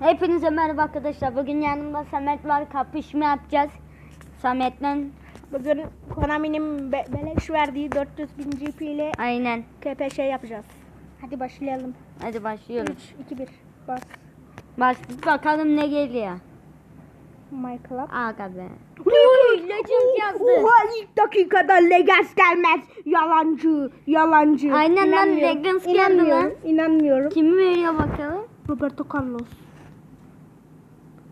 Hepinize merhaba arkadaşlar. Bugün yanımda Samet var. Kapışma yapacağız. Samet'le Bugün Konami'nin be- beleş verdiği 400 bin GP ile aynen. KPŞ yapacağız. Hadi başlayalım. Hadi başlıyoruz. 3, 2, 1. Bas. Başladık bakalım ne geliyor. My Club. Aga be. Legend yazdı. Oha ilk dakikada Legends gelmez. Yalancı, yalancı. Aynen lan, Legends geldi lan. İnanmıyorum. Kimi veriyor bakalım? Roberto Carlos.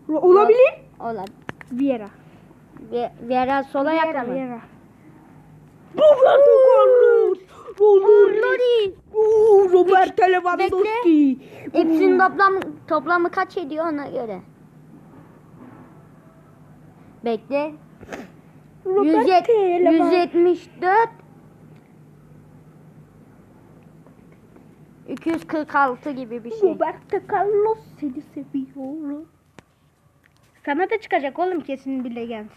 Ro- olabilir. Ola. Vieira. Ve Vera sola yakın mı? Vieira. Roberto Carlos. Lori. Oo, Roberto Lewandowski. Hepsinin toplam toplamı kaç ediyor ona göre. Bekle. Roberto 170 Lewandowski. 174 246 gibi bir şey. Roberto Carlos seni seviyorum. Sana da çıkacak oğlum kesin bir Legends.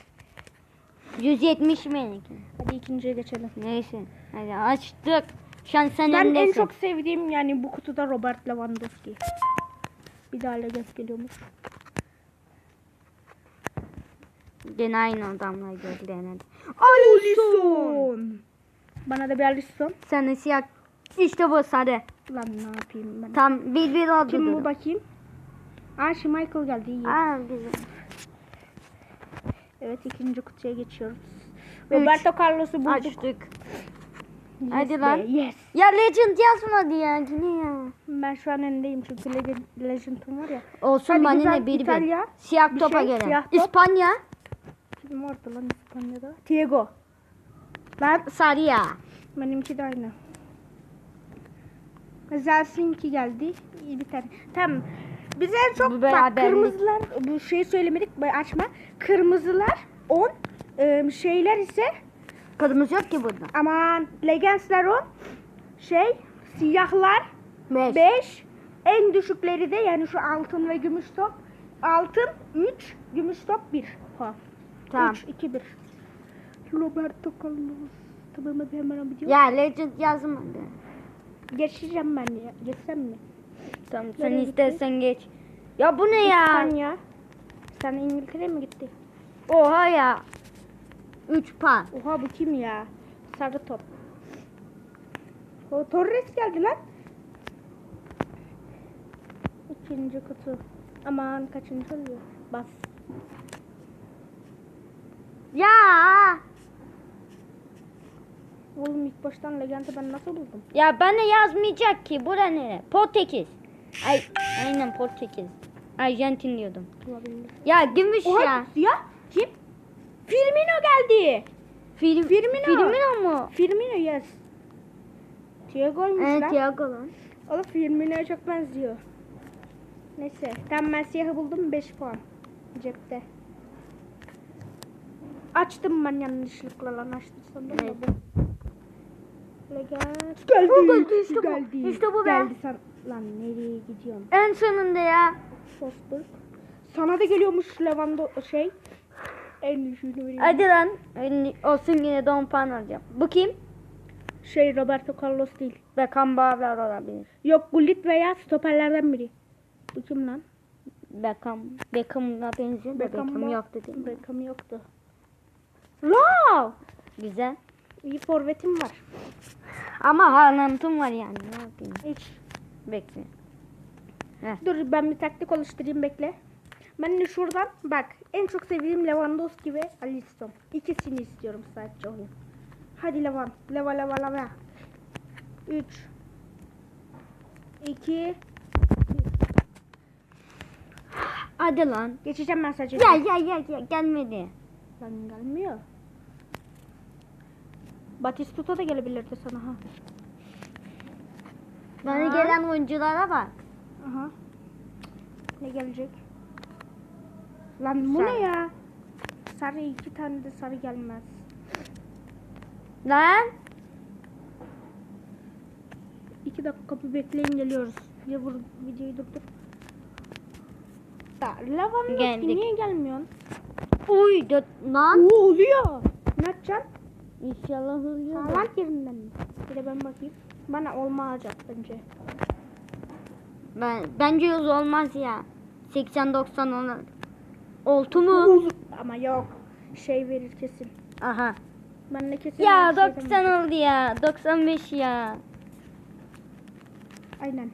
170 mi benimki? Hadi ikinciye geçelim. Neyse. Hadi açtık. Şu an sen Ben en öndesin. çok sevdiğim yani bu kutuda Robert Lewandowski. Bir daha Legends geliyormuş. Gene aynı geldi herhalde. Alisson. Bana da bir Alisson. Sana siyah. İşte bu sarı. Lan ne yapayım ben. Tam bir bir oldu. Kim bu bakayım? Aa Michael geldi iyi. Aa, güzel. Evet ikinci kutuya geçiyoruz. Roberto Carlos'u bulduk. Açtık. Yes Hadi be, lan. Yes. Ya Legend yazmadı ya. Yine ya. Ben şu an önündeyim çünkü Legend, Legend'ım var ya. Olsun Hadi bana ne bir bir. Siyah Bir topa şey, göre. siyah top. İspanya. Kim vardı lan İspanya'da? Diego. Ben Sarı ya. benimki de aynı. Zelsinki geldi. İyi bir tane. Tamam. Biz en çok Bu bak beraberlik. kırmızılar bu şeyi söylemedik bu açma. Kırmızılar 10 e, şeyler ise Kırmızı yok ki burada. aman Legends'ler 10 şey siyahlar 5. 5 en düşükleri de yani şu altın ve gümüş top altın 3 gümüş top 1 puan. Tamam. 3 2 1. Roberto Carlos. Tamam hadi hemen gidiyor. Ya Legend yazmadı. Geçeceğim ben ya. Geçsem mi? Tamam sen Nereye istersen geç. Ya bu ne ya? İspanya. Sen İngiltere mi gitti? Oha ya. 3 pan. Oha bu kim ya? Sarı top. O Torres geldi lan. İkinci kutu. Aman kaçıncı oluyor? Bas. Ya. Oğlum ilk baştan Legend'i ben nasıl buldum? Ya bana yazmayacak ki. Bura nere? Portekiz. Ay aynen Portekiz. Arjantin diyordum. Olabilir. Ya gümüş Oha ya. ya. Kim? Firmino geldi. Film, Firmino. Firmino mu? Firmino yes. Thiago'ymuş Evet lan. Thiago lan. Oğlum Firmino'ya çok benziyor. Neyse. Tam ben siyahı buldum 5 puan. Cepte. Açtım ben yanlışlıkla lan açtım sandım Evet. Legend. Geldi. Geldi, işte bu. İşte bu be. Geldi sen. Lan nereye gidiyorsun? En sonunda ya. Sosburg. Sana da geliyormuş Levando şey. En düşüğünü vereyim. Hadi lan. Olsun yine de 10 puan alacağım. Bu kim? Şey Roberto Carlos değil. Beckenbauer olabilir. Yok Gullit veya stoperlerden biri. Bu kim lan? Beckham. Beckham'la benziyor da Beckham, Beckham yoktu değil mi? Beckham yoktu. Wow! Güzel. İyi forvetim var. Ama Haaland'ım var yani. Ne yapayım? Hiç. Bekle. Dur ben bir taktik oluşturayım bekle. Ben de şuradan bak en çok sevdiğim Lewandowski ve Alisson. İkisini istiyorum sadece oyun. Hadi Levan. Leva leva leva. 3 2 Hadi lan. Geçeceğim ben sadece. Ya ya ya ya gelmedi. Lan gelmiyor. Batistuta da gelebilirdi sana ha. Bana Ha. gelen oyunculara bak. Aha. Ne gelecek? Lan bu ne Sarı. ya? Sarı iki tane de sarı gelmez. Lan. İki dakika bir bekleyin geliyoruz. Ya vur videoyu durdur. Lewandowski Geldik. niye gelmiyorsun? Uy dört lan. Oo oluyor. Ne yapacaksın? İnşallah oluyor. Haaland yerinden mi? Bir de ben bakayım. Bana olmayacak bence. Ben, bence yüz olmaz ya. 80-90 olan. Oltu mu? Ama yok. Şey verir kesin. Aha. Ben de kesin. Ya bir şey 90 demeyeceğim. oldu ya. 95 ya. Aynen.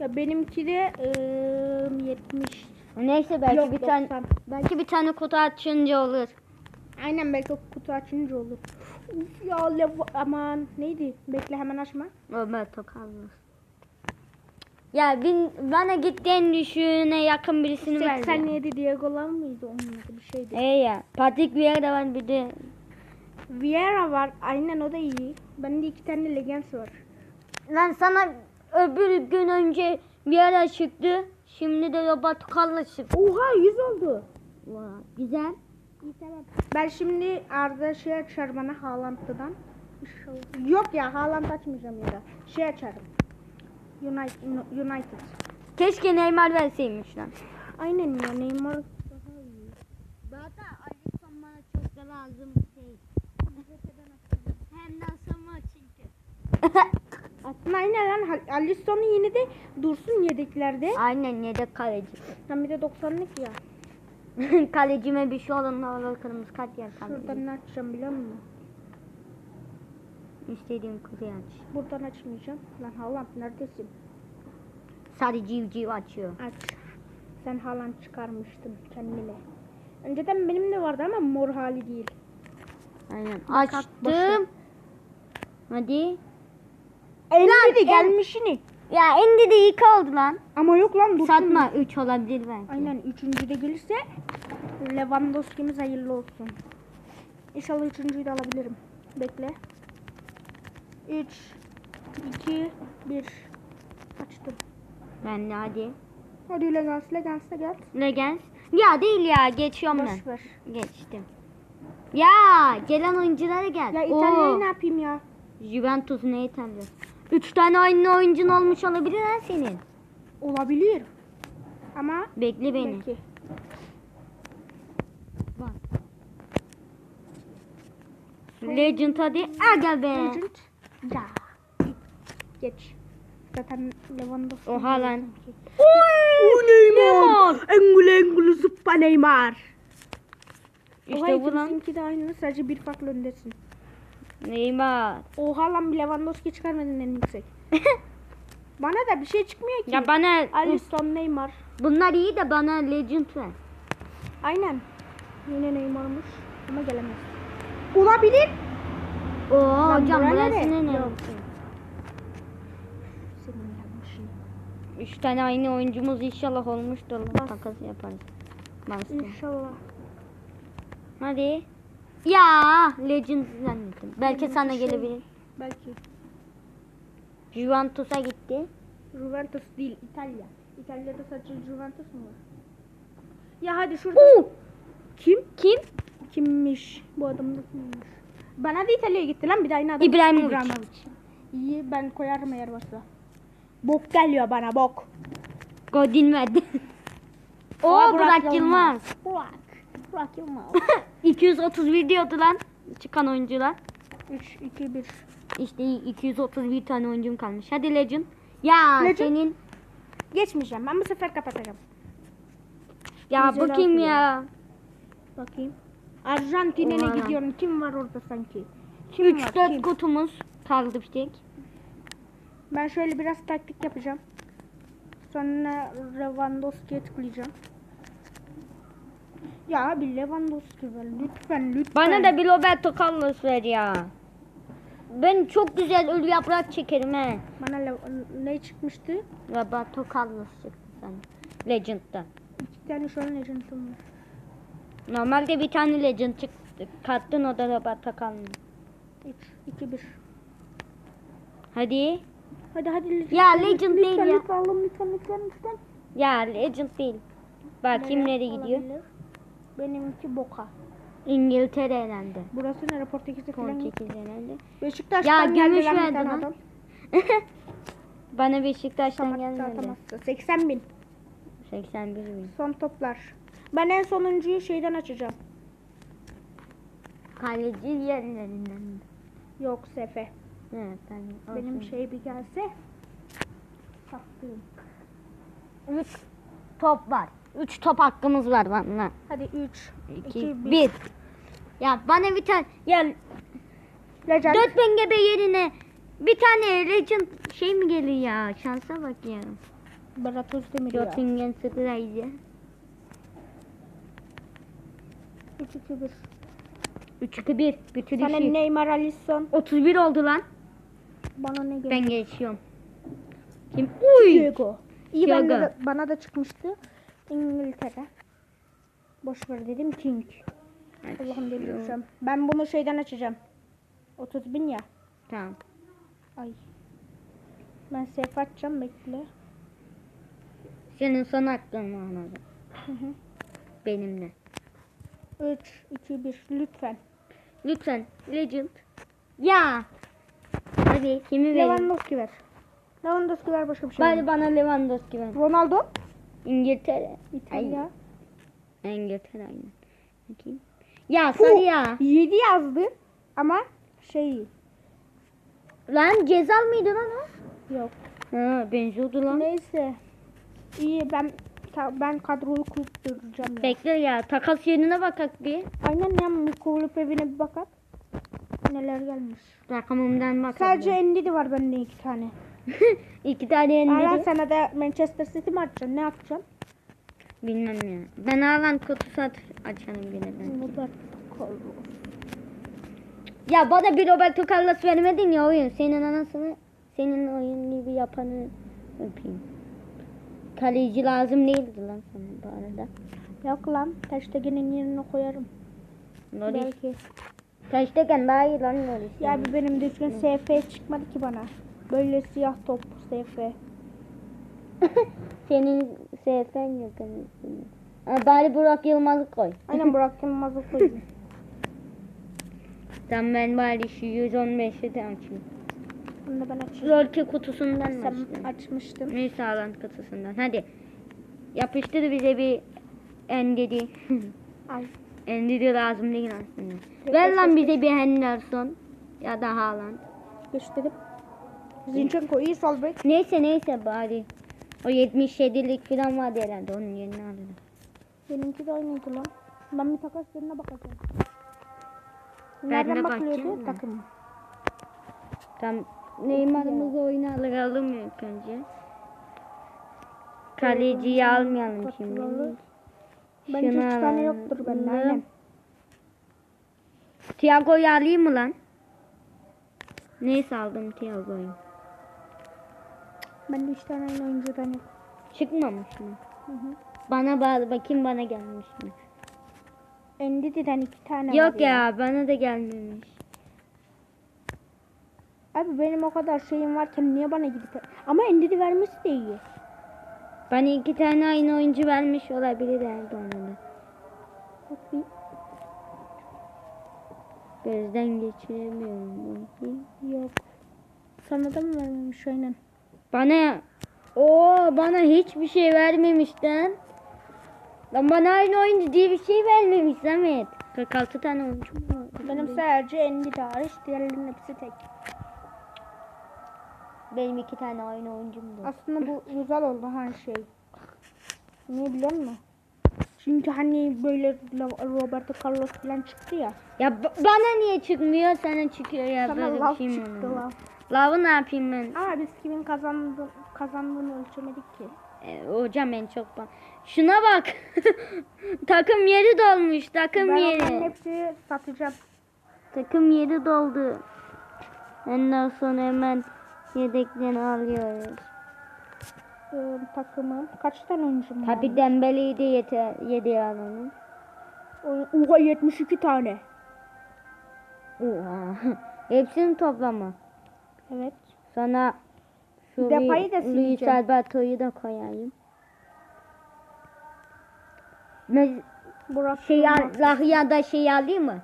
Ya benimki de eee, 70. Neyse belki Yok, bir tane 90. belki bir tane kutu açınca olur. Aynen belki kutu açınca olur. Uf ya lev- aman neydi? Bekle hemen açma. Roberto Carlos. Ya bin, bana gittiğin düşüne yakın birisini ver. ya. 87 Diego'lar mıydı onun adı bir şeydi. E ya. Patrick Vieira var bir de. Vieira var. Aynen o da iyi. Bende iki tane Legends var. Lan sana öbür gün önce Vieira çıktı. Şimdi de Roberto Carlos çıktı. Oha 100 oldu. Vay, güzel. İyi tamam. Ben şimdi Arda şey açar bana Haaland'dan. İnşallah. Yok ya Haaland açmayacağım ya da. Şey açarım. United. United. Keşke Neymar verseymiş lan. Aynen ya Neymar. Zaten Alisson bana çok da lazım şey. Hem de Asamoah çünkü. Aslında aynen lan Alisson'un yine de dursun yedeklerde. Aynen yedek kaleci. Sen bir de 90'lık ya. Kalecime bir şey olan olur kırmızı kart yer. Şuradan ne açacağım biliyor musun? İstediğin kutuyu aç. Buradan açmayacağım. Lan Haaland neredesin? Sarı civciv açıyor. Aç. Sen Haaland çıkarmıştın kendine. Önceden benim de vardı ama mor hali değil. Aynen. Açtım. Hadi. En- gelmişini. Ya indi de iki oldu lan. Ama yok lan dursun. Satma 3 olabilir belki. Aynen üçüncü de gelirse Lewandowski'miz hayırlı olsun. İnşallah üçüncüyü de alabilirim. Bekle. 3 2 1 Açtım. Ben de hadi. Hadi Legans, Legans. Legends. Ya değil ya geçiyorum ben. Boş ver. Geçtim. Ya gelen oyunculara gel. Ya Oo, İtalya'yı ne yapayım ya? Juventus ne İtalya? 3 tane aynı oyuncun olmuş olabilir ha senin. Olabilir. Ama Bekle beni. belki. Bak. Legend hadi. Gel be. Legend. Ya. Geç. Zaten Lewandowski. Oha lan. O Neymar. Engulu engulu zıppa Neymar. İşte bu lan. de aynı sadece bir farklı öndesin. Neymar. Oha lan bir Lewandowski çıkarmadın en yüksek. Bana da bir şey çıkmıyor ki. Ya bana Alisson Neymar. bunlar iyi de bana Legend ver. Aynen. Yine Neymar'mış ama gelemez. Olabilir. Oo Lan hocam bura burası ne? Yanlışın. 3 tane aynı oyuncumuz inşallah olmuştur. Takas yaparız. Bastım. İnşallah. Hadi. Ya Legend zannettim. Belki Benim sana şey- gelebilir. Belki. Juventus'a gitti. Juventus değil İtalya. İtalya'da sadece Juventus mu var? Ya hadi şurada. Oo! Kim? Kim? Kimmiş? Bu adam da kimmiş? Bana da İtalya'ya gitti lan bir de aynı adam. İbrahimovic. İyi ben koyarım eğer varsa. Bok geliyor bana bok. Godin verdi. Oo Burak Yılmaz. Burak. Burak Yılmaz. 231 diyordu lan çıkan oyuncular. 3, 2, 1. İşte 231 tane oyuncum kalmış. Hadi Legend. Ya Legend. senin Geçmeyeceğim. Ben bu sefer kapatacağım. ya Güzel kim atıyor. ya? Bakayım. Arjantin'e gidiyorum. Kim var orada sanki? Kim 3 var? 4 Kim? kutumuz kaldı bir tek. Ben şöyle biraz taktik yapacağım. Sonra Lewandowski'ye tıklayacağım. Ya bir Lewandowski ver lütfen lütfen. Bana da bir Roberto Carlos ver ya. Ben çok güzel ölü yaprak çekerim he. Bana Le- ne çıkmıştı? Roberto Carlos çıktı sana. Legend'da. İki tane şu an Legend'ım var. Normalde bir tane Legend çıktı. Kattın o da Roberto Carlos. 3, 2, 1. Hadi. Hadi hadi lütfen. Ya, lütfen, Legend lütfen, değil ya. Lütfen lütfen lütfen lütfen. Ya Legend değil. Bakayım nereye gidiyor? olabilir? Benimki Boka. İngiltere herhalde. Burası nere? Portekiz'de falan. Portekiz herhalde. Beşiktaş'tan Ya, geldi gümüş lan bir tane adam. Bana Beşiktaş'tan gelmedi. atamazsa. 80 bin. 81 bin. Son toplar. Ben en sonuncuyu şeyden açacağım. Kaleci yerlerinden. Yok Sefe. Evet, ben Benim olsun. şey bir gelse. Sattığım. Üç top var. 3 top hakkımız var bana. Hadi 3, 2, 2 1. 1. Ya bana bir tane ya Legend. 4000 gebe yerine bir tane legend şey mi geliyor ya? Şansa bak ya. Berat Özdemir ya. Göttingen sıkılaydı. 3, 2, 1. 3 2 1 bütün Sana işi. Neymar Alisson. 31 oldu lan. Bana ne geliyor? Ben geçiyorum. Kim? Uy. Diego. İyi Thiago. bende de, bana da çıkmıştı. İngiltere. Boş ver dedim King. Allah'ım delireceğim. Ben bunu şeyden açacağım. 30 bin ya. Tamam. Ay. Ben safe açacağım bekle. Senin son hakkın anladım. Benimle. 3, 2, 1 lütfen. Lütfen legend. Ya. Hadi kimi verin? Lewandowski ver. Lewandowski ver başka bir şey. Bari bana Lewandowski ver. Ronaldo. İngiltere. İtalya. Ay, İngiltere aynen. Bakayım. Ya sarı ya. 7 yazdı ama şey Lan Cezal mıydı lan o? yok. Ha benziyordu lan. Neyse. İyi ben ben kadroyu kurtaracağım ya. Bekle ya takas yerine bakak bir. Aynen ya Mukovulup evine bir bakak. Neler gelmiş. Takımımdan bak. Sadece Endidi var bende iki tane. iki tane yenildi. sana da Manchester City mi açacaksın? Ne yapacaksın? Bilmem ya. Ben Alan kutusu aç açalım yine ben. Roberto Carlos. Ya bana bir Roberto Carlos vermedin ya oyun. Senin anasını, senin oyun gibi yapanı öpeyim. Kaleci lazım değildi lan sana bu arada. Yok lan. Taştekin'in yerine koyarım. Loris. Belki. Taşteken daha iyi lan Loris. Ya bir benim düzgün SF çıkmadı ki bana. Böyle siyah top SF. Senin SF'n. Ha, bari Burak Yılmaz'ı koy. Aynen Burak Yılmaz'ı koydum. Tamam ben bari şu 115'i de açayım. Bunu da ben açayım. Rolke kutusundan mı Sen açtın? açmıştın. Neyse Alan kutusundan. Hadi. Yapıştır bize bir endedi. Ay. endedi lazım değil aslında. Ver lan bize bir Henderson. Ya da Haaland. Gösterip. Zinchenko iyi sol bek. Neyse neyse bari. O 77'lik falan vardı herhalde onun yerine alırım. Benimki de aynıydı lan. Ben bir takas yerine bakacağım. Nereden de bakılıyordu takım? Tam Neymar'ımızı oyuna alalım ilk önce. Kaleciyi almayalım şimdi. Bence Şunu üç tane yoktur bende aynen. Thiago'yu alayım mı lan? Neyse aldım Thiago'yu. Bende üç tane aynı oyuncudan yok. Çıkmamış mı? Hı hı. Bana bağlı bakayım bana gelmiş mi? Endidi'den iki tane var Yok ya bana da gelmemiş. Abi benim o kadar şeyim varken niye bana gidip... Ama Endidi vermesi de iyi. Bana iki tane aynı oyuncu vermiş olabilir Erdoğan'a da. Bak bir Gözden geçiremiyorum. bakayım. yok. Sana da mı vermemiş aynen? Bana o bana hiçbir şey vermemiş lan. Bana aynı oyuncu diye bir şey vermemiş Samet. 46 tane oyuncu var. Benim sadece Endidi hariç diğerlerinin hepsi tek. Benim iki tane aynı oyuncumdu. Aslında bu güzel oldu her şey. Niye biliyor musun? Çünkü hani böyle Roberto Carlos falan çıktı ya. Ya ba- bana niye çıkmıyor? Sana çıkıyor ya. Sana böyle lav şey çıktı olur? Lav. Lavı ne yapayım ben? Ama biz kimin kazandı, kazandığını ölçemedik ki. E, hocam en çok ben. Şuna bak. takım yeri dolmuş. Takım Ben yeri. onların hepsini satacağım. Takım yeri doldu. Ondan sonra hemen yedekten alıyoruz. Ee, takımı. Kaç tane oyuncum var? Tabi Dembele'yi de yeter, yedi alalım. Oha 72 tane. Oha. Hepsini toplama. Evet. Sana şu Depay'ı da Luis sileceğim. Alberto'yu da koyayım. Ne, Burak şey al, Lahya da şey alayım mı?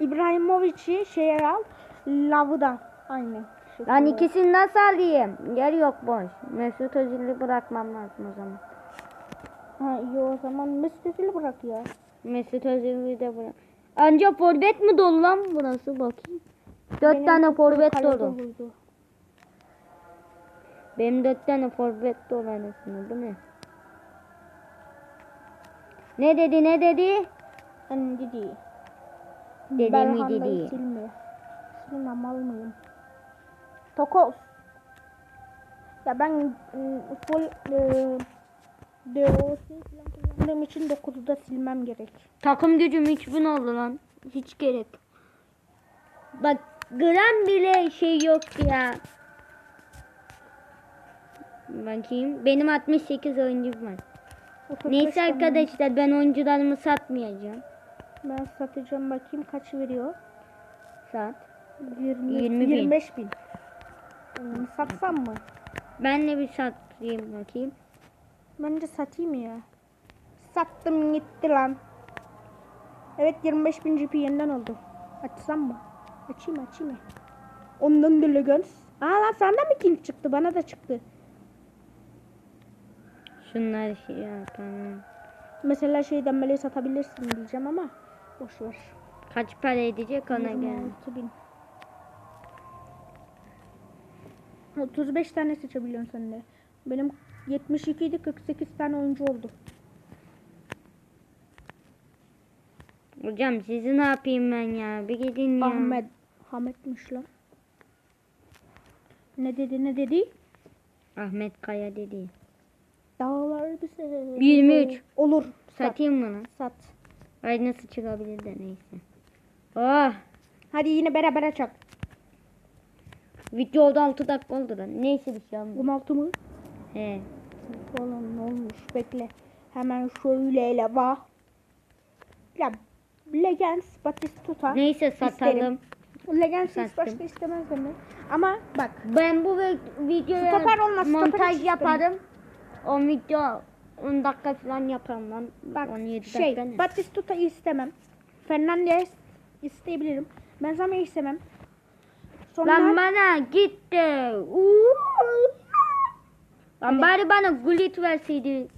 İbrahimovic'i şeye al. Lav'ı da. Aynı. şekilde. Lan ikisini nasıl alayım? Yer yok boş. Mesut Özil'i bırakmam lazım o zaman. Ha iyi o zaman Mesut Özil'i bırak ya. Mesut Özil'i de bırak. Anca forvet mi dolu lan burası bakayım. Dört Benim tane forvet dolu. Benim dört tane forvet dolu arasında değil mi? Ne dedi ne dedi? Ben dedi. Dedi mi Belhanda'yı dedi? silme. Silme mal mıyım? Tokoz. Ya ben full ıı, DOS falan kullandığım için 9'u da silmem gerek. Takım gücüm 3000 oldu lan. Hiç gerek. Bak gram bile şey yok ya. Bakayım. Benim 68 oyuncum var. 35 Neyse arkadaşlar ben oyuncularımı satmayacağım. Ben satacağım bakayım kaç veriyor? Sat. 20, 20 bin. 25 bin. Hmm, satsam mı? Ben de bir satayım bakayım. Bence satayım ya. Sattım gitti lan. Evet 25 bin GP yeniden oldu. Açsam mı? Açayım açayım. Ondan da Legends. Aa lan senden mi king çıktı? Bana da çıktı. Şunları şey yapalım. Mesela şey demeli satabilirsin diyeceğim ama boş ver. Kaç para edecek ona gel. 26 bin. 35 tane seçebiliyorsun sen de. Benim 72 idi 48 tane oyuncu oldu. Hocam sizi ne yapayım ben ya? Bir gidin ya. Ahmet. Ahmet'miş lan. Ne dedi ne dedi? Ahmet Kaya dedi. Dağlar bize. 23. Olur. Sat. Satayım mı lan? Sat. Ay nasıl çıkabilir de neyse. Oh. Hadi yine beraber açak. Videoda 6 dakika oldu lan. Neyse bir şey olmaz. 16 mı? He. Oğlum ne olmuş? Bekle. Hemen şöyle bak. Ya Legends Batistuta. Neyse satalım. Legends hiç Sattım. başka istemezdim mi? Ama bak Ben bu vi- videoya Stoper olmaz, montaj yaparım. O video 10 dakika falan yaparım lan. bak 17 şey dakika ne? Batistuta'yı istemem. Fernandez isteyebilirim. Benzemeyi istemem. Sonra Lan bana gitti. Uuu. Lan bari bana gullit verseydi.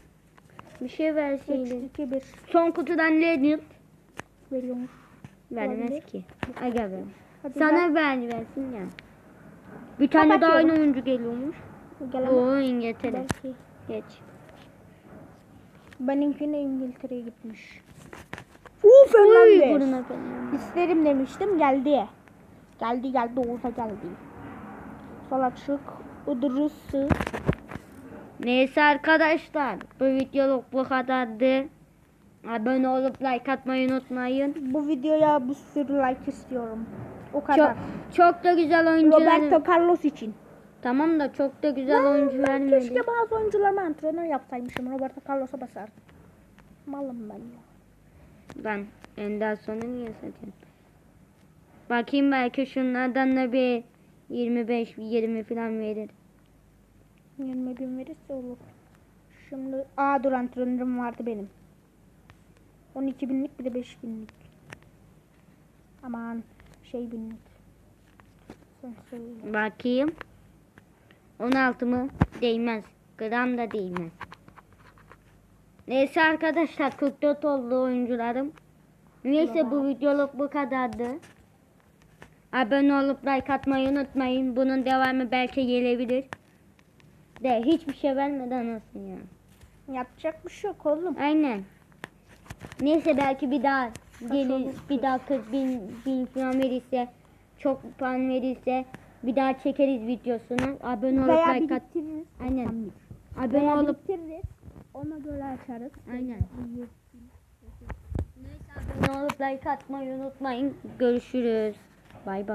Bir şey 3, verseydi. 2, 1 Son kutudan Leonard veriyormuş. vermez ki. Aga be. Hadi Sana ver versin ya. Bir tane daha Kapatıyorum. aynı oyuncu geliyormuş. Oo İngiltere. belki. Geç. Benimkine İngiltere'ye gitmiş. Buruna falan. İsterim demiştim geldi. Geldi geldi Oğuz'a geldi. Sol açık. Idrıs'ı. Neyse arkadaşlar. Bu videoluk bu kadardı. Abone olup like atmayı unutmayın. Bu videoya bir sürü like istiyorum. O Çok, kadar. çok da güzel oyuncular. Roberto Carlos için. Tamam da çok da güzel oyuncu vermedi. Keşke bazı oyuncularıma antrenör yapsaymışım. Roberto Carlos'a basardım. Malım ben ya. Ben Anderson'u niye satayım? Bakayım belki şunlardan da bir 25-20 falan verir. 20 bin verirse olur. Şimdi aa dur antrenörüm vardı benim. 12 binlik bir de 5 binlik. Aman şey binlik. Bakayım. 16 mı? Değmez. Gram da değmez. Neyse arkadaşlar 44 oldu oyuncularım. Neyse bu videoluk bu kadardı. Abone olup like atmayı unutmayın. Bunun devamı belki gelebilir. De hiçbir şey vermeden olsun ya. Yapacak bir şey yok oğlum. Aynen. Neyse belki bir daha gelir, bir daha 40 bin, bin falan verirse, çok puan verirse bir daha çekeriz videosunu. Abone olup Veya like at. Aynen. Abone Veya olup biriktiririz. Ona göre açarız. aynen. Neyse abone olup like atmayı unutmayın. Görüşürüz. Bay bay.